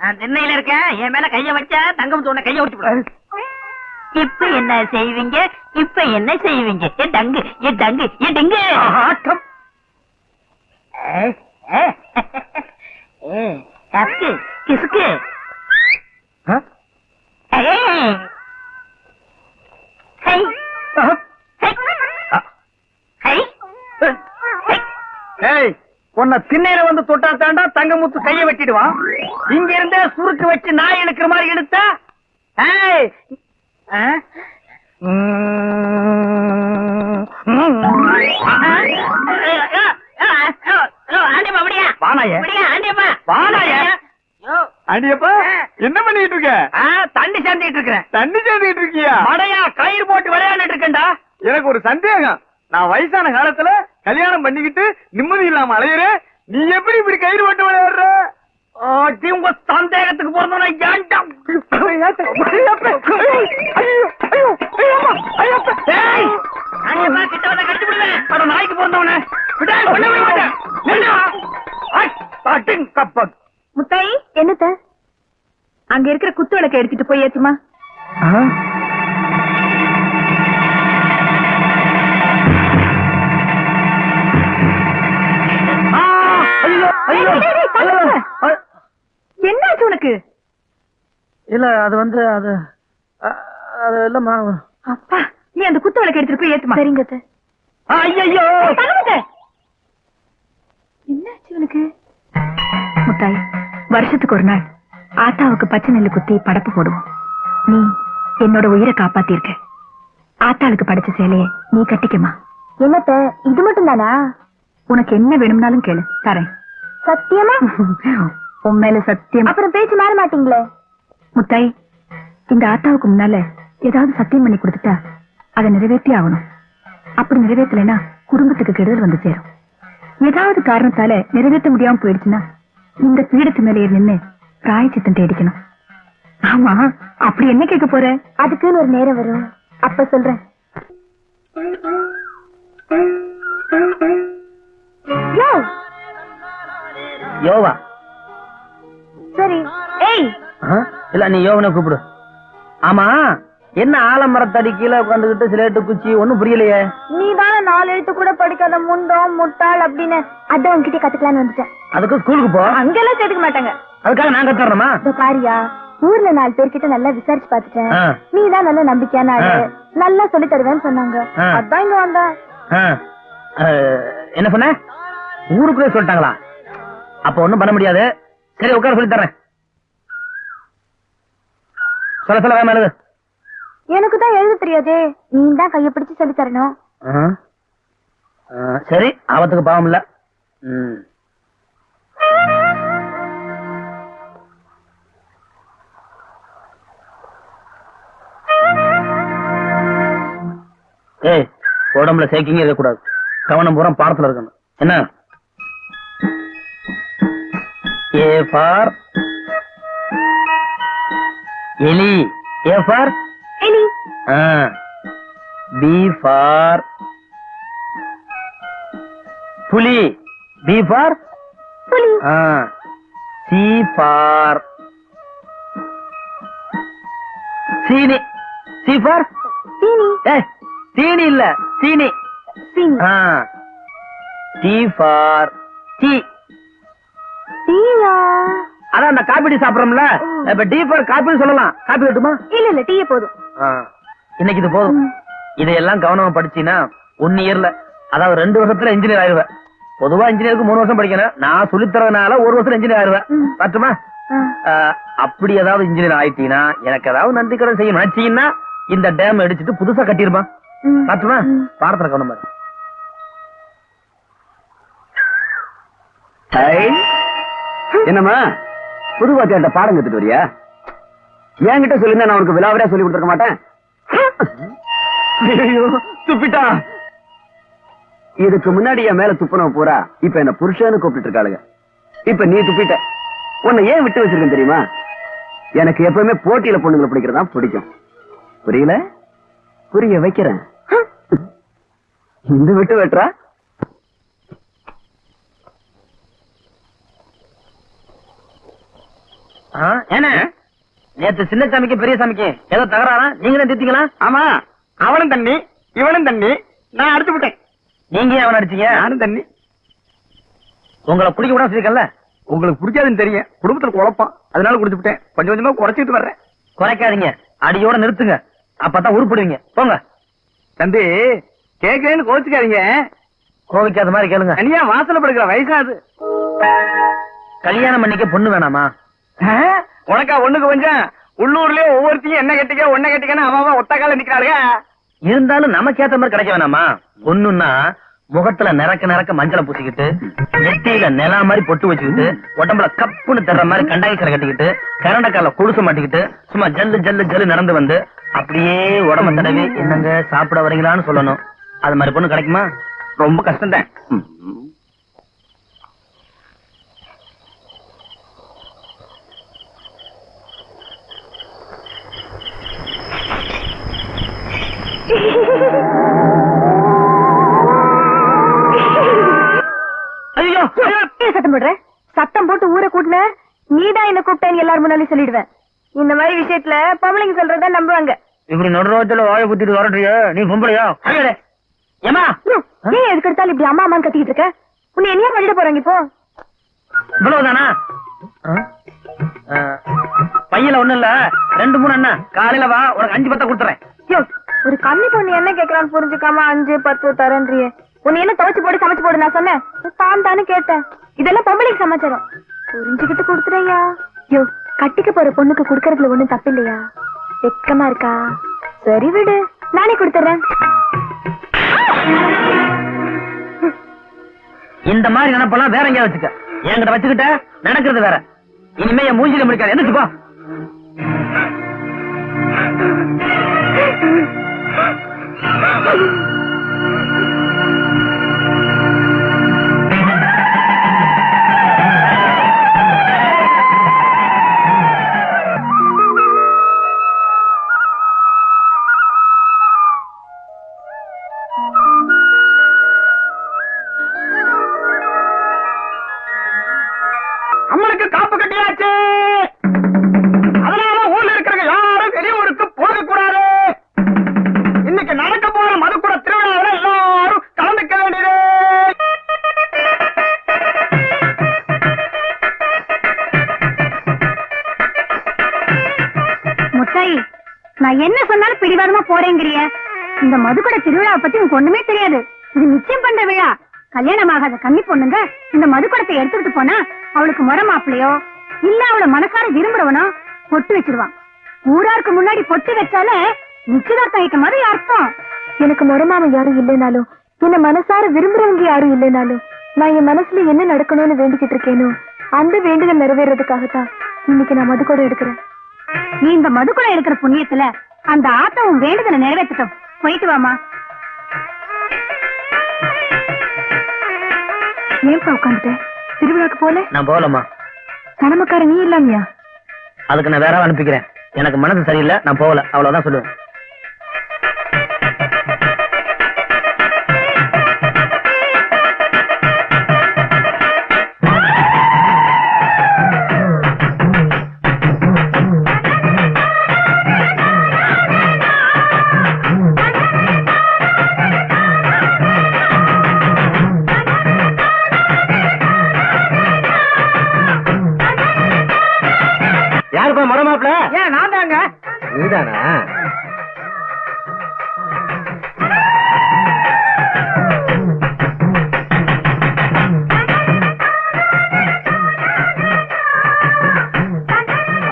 நான் திண்ணையில இருக்கேன் என் மேல கைய வச்சா தங்கம் தூண கைய விட்டு விடு. இப்ப என்ன செய்வீங்க இப்ப என்ன செய்வீங்க ஏ டங்கு ஏ டங்கு ஏ டங்கு ஆட்டம் கிசுக்கு உன்னை திண்ணையில வந்து தொட்டா தாண்டா தங்கமுத்து கைய வெட்டிடுவான். இங்க இருந்தே சுருக்கு வச்சு நாய் இழுக்கிற மாதிரி இழுத்தா. என்ன பண்ணிட்டு இருக்க? தண்ணி சேர்ந்துட்டு இருக்கிறேன். தண்ணி சேர்ந்துட்டு இருக்கியா? மடையா கயிறு போட்டு விளையாண்டுட்டு இருக்கேன்டா. எனக்கு ஒரு சந்தேகம். நான் வயசான காலத்துல கல்யாணம் பண்ணிக்கிட்டு நிம்மதி இல்லாம அலையுறேன் நீ எப்படி இப்படி கயிறு போட்டு விளையாடுற? உங்க சந்தேகத்துக்கு பிறந்தவன ஏன்டா நாய்க்கு பிறந்தவன. முத்தாயி என்னத்த? அங்க இருக்கிற குத்து விளக்க எடுத்துட்டு போய் ஏத்துமா? என்னாச்சு உனக்கு? இல்ல அது வந்து அது அது இல்லம்மா. அப்பா நீ அந்த குத்து விளக்க எடுத்துட்டு போய் ஏத்துமா? சரிங்க ஐயோ! என்னாச்சு உனக்கு? முத்தாய் வருஷத்துக்கு ஒரு நாள் ஆத்தாவுக்கு பச்சை நெல்லு குத்தி படப்பு போடுவோம். நீ என்னோட உயிரை காப்பாத்திருக்க. ஆத்தாளுக்கு படைச்ச சேலைய நீ கட்டிக்கமா என்னத்த இது மட்டும் தானா உனக்கு என்ன வேணும்னாலும் கேளு தரேன். சத்தியமா? உன் மேல சத்தியம். அப்புறம் பேச்சு மாற மாட்டீங்களே? முத்தாய் இந்த ஆத்தாவுக்கு முன்னால ஏதாவது சத்தியம் பண்ணி கொடுத்துட்டா அதை நிறைவேற்றி ஆகணும். அப்படி நிறைவேற்றலைன்னா குடும்பத்துக்கு கெடுதல் வந்து சேரும். ஏதாவது காரணத்தால நிறைவேற்ற முடியாம போயிடுச்சுன்னா இந்த பீடத்து மேலே நின்னு பிராயச்சித்தம் தேடிக்கணும். ஆமா அப்படி என்ன கேட்க போற? அதுக்குன்னு ஒரு நேரம் வரும். அப்ப சொல்றேன். யோவா. சரி ஏய்? இல்ல நீ யோவனை கூப்பிடு. ஆமா என்ன ஆலமரத்தடி கீழே உட்காந்துக்கிட்டு சிலேட்டு குச்சி ஒண்ணும் புரியலையே? நீ தானே நாலு எழுத்து கூட படிக்காத முண்டம் முட்டாள் அப்படின்னு. அதான் உன்கிட்ட கத்துக்கலாம்னு வந்துட்டேன். அதுக்கு ஸ்கூலுக்கு போ. அங்கெல்லாம் சேர்த்துக்க மாட்டாங்க. அதுக்காக நான் கத்துறேமா பாரியா ஊர்ல நாலு பேர்கிட்ட நல்லா விசாரிச்சு பாத்துட்டேன். நீ தான் நல்ல நம்பிக்கையான ஆளு. நல்லா சொல்லி தருவேன்னு சொன்னாங்க. அதான் இங்க வந்தேன். என்ன சொன்ன? ஊருக்குள்ளே சொல்லிட்டாங்களா? அப்ப ஒண்ணும் பண்ண முடியாது. சரி உட்கார சொல்லி தரேன். சொல்ல சொல்ல எழுது. எனக்கு தான் எழுத தெரியாதே. நீ தான் கைய பிடிச்சு சொல்லி தரணும். சரி ஆபத்துக்கு பாவம் இல்ல. ஏய் உடம்புல சேக்கிங்க இருக்கக்கூடாது. கவனம் பூரா பாடத்துல இருக்கணும். என்ன? ஏ ஃபார் எலி. ஏ ஃபார் எலி. பி ஃபார் புலி. பி ஃபார் புலி. சி ஃபார் சீனி. சி ஃபார் சீனி. ஏ சீனி இல்ல சீனி. சீனி. D for tea. அதான் அந்த காபி டீ சாப்பிடுறோம்ல. இப்ப டி ஃபார் காபி சொல்லலாம். காபி கட்டுமா இல்ல இல்ல டீயே போதும். இன்னைக்கு இது போதும். இதையெல்லாம் கவனமா படிச்சீன்னா ஒன் இயர்ல அதாவது ரெண்டு வருஷத்துல இன்ஜினியர் ஆயிருவேன். பொதுவா இன்ஜினியருக்கு மூணு வருஷம் படிக்கணும். நான் சொல்லித் தரதுனால ஒரு வருஷத்துல இன்ஜினியர் ஆயிருவேன். ம். பார்த்துமா ஆ. அப்படி ஏதாவது இன்ஜினியர் ஆயிட்டீங்கன்னா எனக்கு ஏதாவது நன்றி கடன் செய்யணும். நினைச்சீங்கன்னா இந்த டேம் அடிச்சிட்டு புதுசா கட்டிருப்பான் ம். பார்த்துமா ம். பாடத்துல கவனமா இரு. என்னம்மா? புது வாத்தியார்ட்ட பாடம் கத்துட்டு வரியா? என்கிட்ட சொல்லிருந்தா நான் உனக்கு விலாவரியா சொல்லி கொடுத்துருக்க மாட்டேன். துப்பிட்டா? இதுக்கு முன்னாடி என் மேல துப்புனவ பூரா இப்ப என்ன புருஷன்னு கூப்பிட்டு இருக்காளுங்க. இப்ப நீ துப்பிட்ட. உன்னை ஏன் விட்டு வச்சிருக்கேன் தெரியுமா? எனக்கு எப்பவுமே போட்டியில பொண்ணுங்களை பிடிக்கிறதா பிடிக்கும். புரியல? புரிய வைக்கிறேன். இந்த விட்டு வெட்டுறா? என்ன நேத்து சின்ன சாமிக்கு பெரிய சாமிக்கு ஏதோ தகராறா? நீங்களே திட்டீங்களா ஆமா. அவனும் தண்ணி இவனும் தண்ணி. நான் அடிச்சு விட்டேன். நீங்க அவன் அடிச்சீங்க? நானும் தண்ணி. உங்களை குடிக்க கூட வச்சிருக்கல உங்களுக்கு பிடிக்காதுன்னு தெரியும். குடும்பத்துல குழப்பம் அதனால குடிச்சு விட்டேன். கொஞ்சம் கொஞ்சமா குறைச்சிட்டு வர்றேன். குறைக்காதீங்க. அடியோட நிறுத்துங்க. அப்பதான் உருப்படுவீங்க. போங்க. தம்பி கேட்கறேன்னு கோச்சுக்காதீங்க கோவிக்காத மாதிரி கேளுங்க. தனியா வாசல படுக்கிற வயசாது கல்யாணம் பண்ணிக்க பொண்ணு வேணாமா? உனக்கா ஒண்ணுக்கு கொஞ்சம்? உள்ளூர்லயே ஒவ்வொருத்தையும் என்ன கட்டிக்க ஒன்ன கட்டிக்கன்னு அவன் ஒத்த கால நிக்கிறாருங்க இருந்தாலும் நமக்கு ஏத்த மாதிரி கிடைக்க வேணாமா? ஒண்ணுன்னா முகத்துல நிறக்க நிறக்க மஞ்சளை பூசிக்கிட்டு நெத்தியில நிலா மாதிரி பொட்டு வச்சுக்கிட்டு உடம்புல கப்புன்னு தர்ற மாதிரி கண்டாங்கி சிலை கட்டிக்கிட்டு கரண்டக்கால குடிசை மாட்டிக்கிட்டு சும்மா ஜல்லு ஜல்லு ஜல்லு நடந்து வந்து அப்படியே உடம்ப தடவி என்னங்க சாப்பிட வரீங்களான்னு சொல்லணும். அது மாதிரி பொண்ணு கிடைக்குமா? ரொம்ப கஷ்டம் தான் சத்தம் போடுற? சத்தம் போட்டு ஊரை கூட்டின? நீதான் என்ன கூப்பிட்டேன்னு எல்லாரும் முன்னாடி சொல்லிடுவேன். இந்த மாதிரி விஷயத்துல பொம்பளைங்க சொல்றத நம்புவாங்க. இப்படி நடுரோஜல வாழை குத்திட்டு வரட்டிய நீ பொம்பளையா? ஏமா ஏன் எதுக்கு எடுத்தாலும் இப்படி அம்மா அம்மான்னு கத்திக்கிட்டு இருக்க? உன்னை என்னையா பண்ணிட போறாங்க இப்போ? இவ்வளவுதானா? பையில ஒண்ணு இல்ல. ரெண்டு மூணு அண்ணா. காலையில வா உனக்கு அஞ்சு பத்த கொடுத்துறேன். ஒரு கன்னி பொண்ணு என்ன கேக்குறான்னு புரிஞ்சுக்காம அஞ்சு பத்து தரேன்றியே. உன்னை என்ன துவைச்சு போடு சமைச்சு போடு நான் சொன்னேன். தான் தானே கேட்டேன். இதெல்லாம் பொம்பளைக்கு சமாச்சாரம். புரிஞ்சுக்கிட்டு கொடுத்துறையா யோ கட்டிக்க போற பொண்ணுக்கு குடுக்கறதுல ஒண்ணும் தப்பு இல்லையா வெக்கமா இருக்கா? சரி விடு நானே கொடுத்துறேன் இந்த மாதிரி நினைப்பெல்லாம் வேற எங்கேயா வச்சுக்க. என்கிட்ட வச்சுக்கிட்ட நடக்கிறது வேற. இனிமே என் மூஞ்சில முடிக்காது. என்ன Oh, நான் என்ன சொன்னாலும் பிடிவாதமா போறேங்கிறிய? இந்த மதுக்கடை திருவிழாவை பத்தி உனக்கு ஒண்ணுமே தெரியாது. இது நிச்சயம் பண்ற விழா. கல்யாணம் ஆகாத கன்னி பொண்ணுங்க இந்த மதுக்கடத்தை எடுத்துக்கிட்டு போனா அவளுக்கு முறை மாப்பிளையோ இல்ல அவளை மனசார விரும்புறவனோ பொட்டு வச்சிருவான். ஊராருக்கு முன்னாடி பொட்டு வச்சாலே நிச்சயதார்த்தம் ஆயிட்ட மாதிரி அர்த்தம். எனக்கு முறமாம யாரும் இல்லைனாலும் என்ன மனசார விரும்புறவங்க யாரும் இல்லைனாலும் நான் என் மனசுல என்ன நடக்கணும்னு வேண்டிக்கிட்டு இருக்கேனோ அந்த வேண்டுதல் நிறைவேறதுக்காகத்தான் இன்னைக்கு நான் மதுக்கோடை எடுக்கிறேன். நீ இந்த மதுக்குள்ள இருக்கிற புண்ணியத்துல அந்த ஆத்தவும் வேண்டுதலை நிறைவேற்றட்டும். போயிட்டு வாமா ஏன்பா உட்காந்துட்ட? திருவிழாக்கு போல? நான் போகலம்மா. கடமைக்கார நீ இல்லாமையா? அதுக்கு நான் வேற அனுப்பிக்கிறேன். எனக்கு மனசு சரியில்லை நான் போகல. அவ்வளவுதான் சொல்லுவேன். மரமாப்ல ஏன் நான் தாங்க. நீதானா?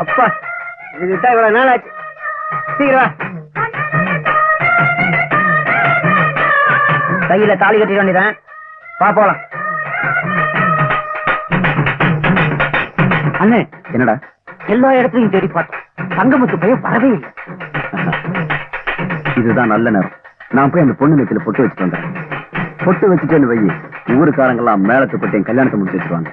அப்பா இதுதான் இவ்வளவு நாள் ஆச்சு சீக்கிரம். கையில தாலி கட்டிட வேண்டியதான் வா போலாம். அண்ணே என்னடா? எல்லா இடத்துலையும் தேடி பார்த்தோம் தங்கமுத்து பையன் வரவே இல்லை. இதுதான் நல்ல நேரம். நான் போய் அந்த பொண்ணு நெத்தில பொட்டு வச்சுட்டு வந்துடுறேன். பொட்டு வச்சுட்டேன்னு வை ஊருக்காரங்கெல்லாம் மேலத்து பட்டு என் கல்யாணத்தை முடிச்சு வச்சிருவாங்க